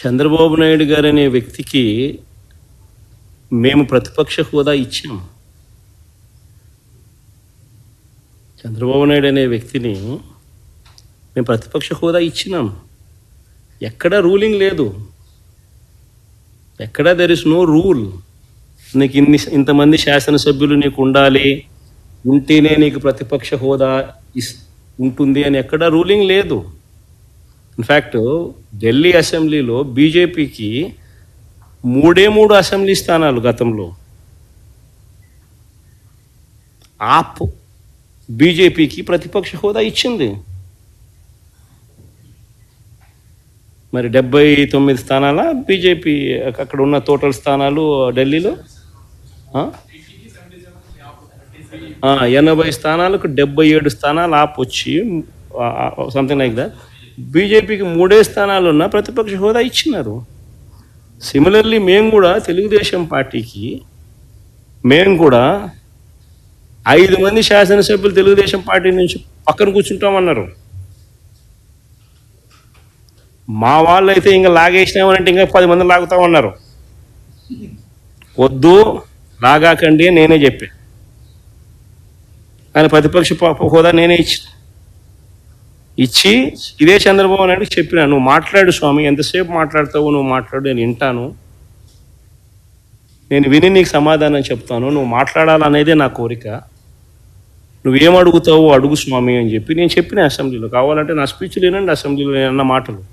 చంద్రబాబు నాయుడు గారు అనే వ్యక్తికి మేము ప్రతిపక్ష హోదా ఇచ్చాము. చంద్రబాబు నాయుడు అనే వ్యక్తిని మేము ప్రతిపక్ష హోదా ఇచ్చినాం ఎక్కడా రూలింగ్ లేదు. ఎక్కడా దెర్ ఇస్ నో రూల్ నీకు ఇన్ని ఇంతమంది శాసనసభ్యులు నీకు ఉండాలి ఉంటేనే నీకు ప్రతిపక్ష హోదా ఇస్ ఉంటుంది అని ఎక్కడా రూలింగ్ లేదు. ఇన్ఫ్యాక్ట్ ఢిల్లీ అసెంబ్లీలో బీజేపీకి మూడే మూడు అసెంబ్లీ స్థానాలు గతంలో. ఆప్ బీజేపీకి ప్రతిపక్ష హోదా ఇచ్చింది. మరి డెబ్బై తొమ్మిది స్థానాల బీజేపీ అక్కడ ఉన్న టోటల్ స్థానాలు ఢిల్లీలో? ఎనభై స్థానాలకు డెబ్బై ఏడు స్థానాలు ఆప్ వచ్చి సంథింగ్ లైక్ దట్ బీజేపీకి మూడే స్థానాలు ఉన్న ప్రతిపక్ష హోదా ఇచ్చినారు. సిమిలర్లీ మేము కూడా తెలుగుదేశం పార్టీకి మేము కూడా ఐదు మంది శాసనసభ్యులు తెలుగుదేశం పార్టీ నుంచి పక్కన కూర్చుంటామన్నారు. మా వాళ్ళు అయితే ఇంకా లాగేసినామనంటే ఇంకా పది మంది లాగుతామన్నారు. వద్దు లాగాకండి నేనే చెప్పాను కానీ ప్రతిపక్ష హోదా నేనే ఇచ్చి ఇచ్చి ఇదే చంద్రబాబు నాయుడు చెప్పిన నువ్వు మాట్లాడు స్వామి ఎంతసేపు మాట్లాడతావు నువ్వు మాట్లాడు నేను వింటాను. నేను విని నీకు సమాధానం చెప్తాను నువ్వు మాట్లాడాలనేదే నా కోరిక. నువ్వేం అడుగుతావో అడుగు స్వామి అని చెప్పి నేను చెప్పిన అసెంబ్లీలో. కావాలంటే నా స్పీచ్ లేనండి అసెంబ్లీలో నేను అన్న మాటలు.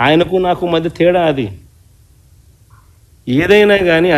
ఆయనకు నాకు మధ్య తేడా అది. ఏదైనా కానీ